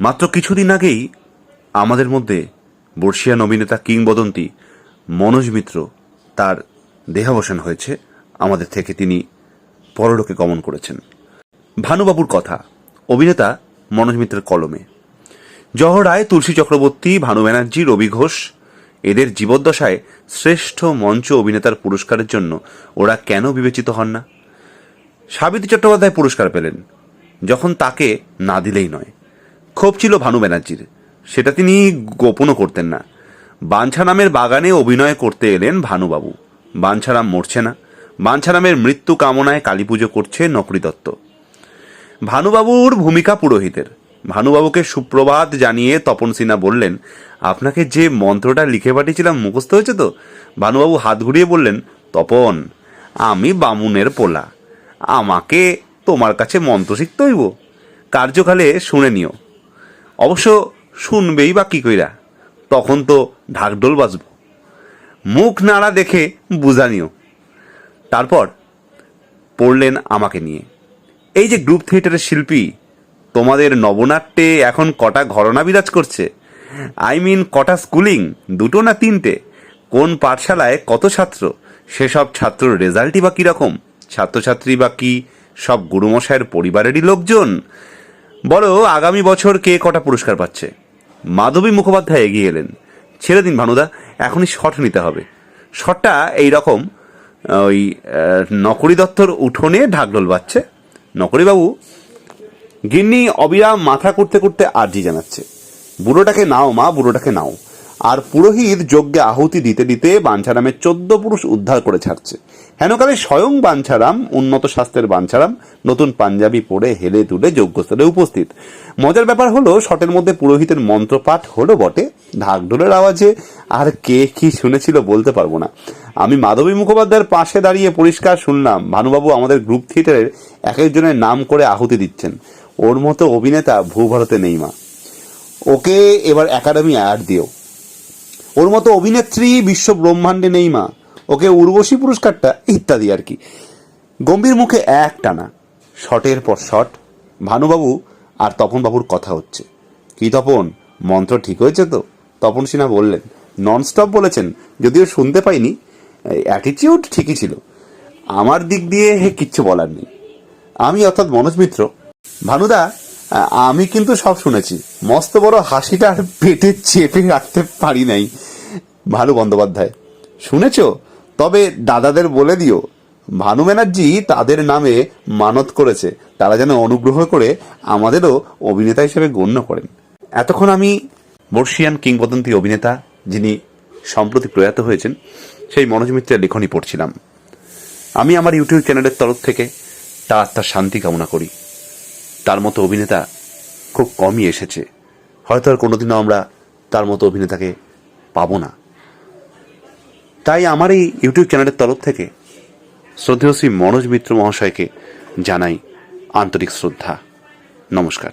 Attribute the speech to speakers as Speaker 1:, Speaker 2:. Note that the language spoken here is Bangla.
Speaker 1: মাত্র কিছুদিন আগেই আমাদের মধ্যে বর্ষিয়ান অভিনেতা কিংবদন্তি মনোজ মিত্র তার দেহাবসান হয়েছে। আমাদের থেকে তিনি পরলোকে গমন করেছেন। ভানুবাবুর কথা, অভিনেতা মনোজ মিত্রের কলমে। জহর রায়, তুলসী চক্রবর্তী, ভানু ব্যানার্জি, রবি ঘোষ, এদের জীবদ্দশায় শ্রেষ্ঠ মঞ্চ অভিনেতার পুরস্কারের জন্য ওরা কেন বিবেচিত হন না? সাবিত্রী চট্টোপাধ্যায় পুরস্কার পেলেন, যখন তাকে না দিলেই নয়। ক্ষোভ ছিল ভানু ব্যানার্জির। সেটা তিনি গোপনও করতেন না। বাঞ্ছারামের বাগানে অভিনয় করতে এলেন ভানুবাবু। বাঞ্ছারাম মরছে না। বাঞ্ছারামের মৃত্যু কামনায় কালী পুজো করছে নকরি দত্ত ভানুবাবুর ভূমিকা পুরোহিতের। ভানুবাবুকে সুপ্রভাত জানিয়ে তপন সিনহা বললেন, আপনাকে যে মন্ত্রটা লিখে পাঠিয়েছিলাম মুখস্থ হয়েছে তো? ভানুবাবু হাত ঘুরিয়ে বললেন, তপন, আমি বামুনের পোলা। আমাকে তোমার কাছে মন্ত্র শিখতে হইব। কার্যকালে শুনে নিও। অবশ্য শুনবেই বা কী কইরা, তখন তো ঢাকঢোল বাজব। মুখ নাড়া দেখে বুঝানিও তারপর পড়লেন আমাকে নিয়ে। এই যে গ্রুপ থিয়েটারের শিল্পী, তোমাদের নবনাট্যে এখন কটা ঘরনা বিরাজ করছে? আই মিন কটা স্কুলিং, দুটো না তিনটে? কোন পাঠশালায় কত ছাত্র? সেসব ছাত্রর রেজাল্টই বা কীরকম? ছাত্রছাত্রী বা কি সব গুরুমশায়ের পরিবারেরই লোকজন? বলো, আগামী বছর কে কটা পুরস্কার পাচ্ছে? মাধবী মুখোপাধ্যায় এগিয়ে এলেন। ছেড়ে দিন ভানুদা, এখনই শট নিতে হবে। শটটা এই রকম ওই নকরি দত্তর উঠোনে ঢাকঢোল বাজছে। নকরিবাবু, গিন্নি অবিরাম মাথা করতে করতে আর্জি জানাচ্ছে। বুড়োটাকে নাও মা, বুড়োটাকে নাও। আর পুরোহিত যজ্ঞে আহুতি দিতে দিতে বাঞ্ছারামের চোদ্দ পুরুষ উদ্ধার করে ছাড়ছে। হেনকালে স্বয়ং বাঞ্ছারাম, উন্নত স্বাস্থ্যের বাঞ্ছারাম, নতুন পাঞ্জাবি পরে হেলে তুলে যজ্ঞস্থলে উপস্থিত। মজার ব্যাপার হলো, শটের মধ্যে পুরোহিতের মন্ত্রপাঠ হলো বটে। ঢাকঢোলের আওয়াজে আর কে কি শুনেছিল বলতে পারব না। আমি মাধবী মুখোপাধ্যায়ের পাশে দাঁড়িয়ে পরিষ্কার শুনলাম, ভানুবাবু আমাদের গ্রুপ থিয়েটারের এক একজনের নাম করে আহুতি দিচ্ছেন। ওর মতো অভিনেতা ভূভারতে নেই মা। ওকে এবার একাডেমি অ্যাড দিও। ওর মতো অভিনেত্রী বিশ্ব ব্রহ্মাণ্ডে নেই মা ওকে উর্বশী পুরস্কারটা ইত্যাদি আর কি। গম্ভীর মুখে এক টানা, শটের পর শট। ভানুবাবু আর তপনবাবুর কথা হচ্ছে। কি তপন, মন্ত্র ঠিক হয়েছে তো? তপন সিনহা বললেন ননস্টপ বলেছেন, যদিও শুনতে পাইনি। অ্যাটিটিউড ঠিকই ছিল। আমার দিক দিয়ে হে কিচ্ছু বলার নেই। আমি অর্থাৎ মনোজ মিত্র। ভানুদা আমি কিন্তু সব শুনেছি। মস্ত বড় হাসিটা আর পেটে চেপে রাখতে পারি নাই, ভানু বন্দ্যোপাধ্যায়। শুনেছ? তবে দাদাদের বলে দিও, ভানু ব্যানার্জি তাদের নামে মানত করেছে। তারা যেন অনুগ্রহ করে আমাদেরও অভিনেতা হিসেবে গণ্য করেন। এতক্ষণ আমি বর্ষিয়ান কিংবদন্তি অভিনেতা যিনি সম্প্রতি প্রয়াত হয়েছেন, সেই মনোজ মিত্রের লেখনী পড়ছিলাম। আমি আমার ইউটিউব চ্যানেলের তরফ থেকে তার আত্মার শান্তি কামনা করি। তার মতো অভিনেতা খুব কমই এসেছে। হয়তো আর কোনোদিনও আমরা তার মতো অভিনেতাকে পাবো না। তাই আমার এই ইউটিউব চ্যানেলের তরফ থেকে শ্রদ্ধেয় শ্রী মনোজ মিত্র মহাশয়কে জানাই আন্তরিক শ্রদ্ধা। নমস্কার।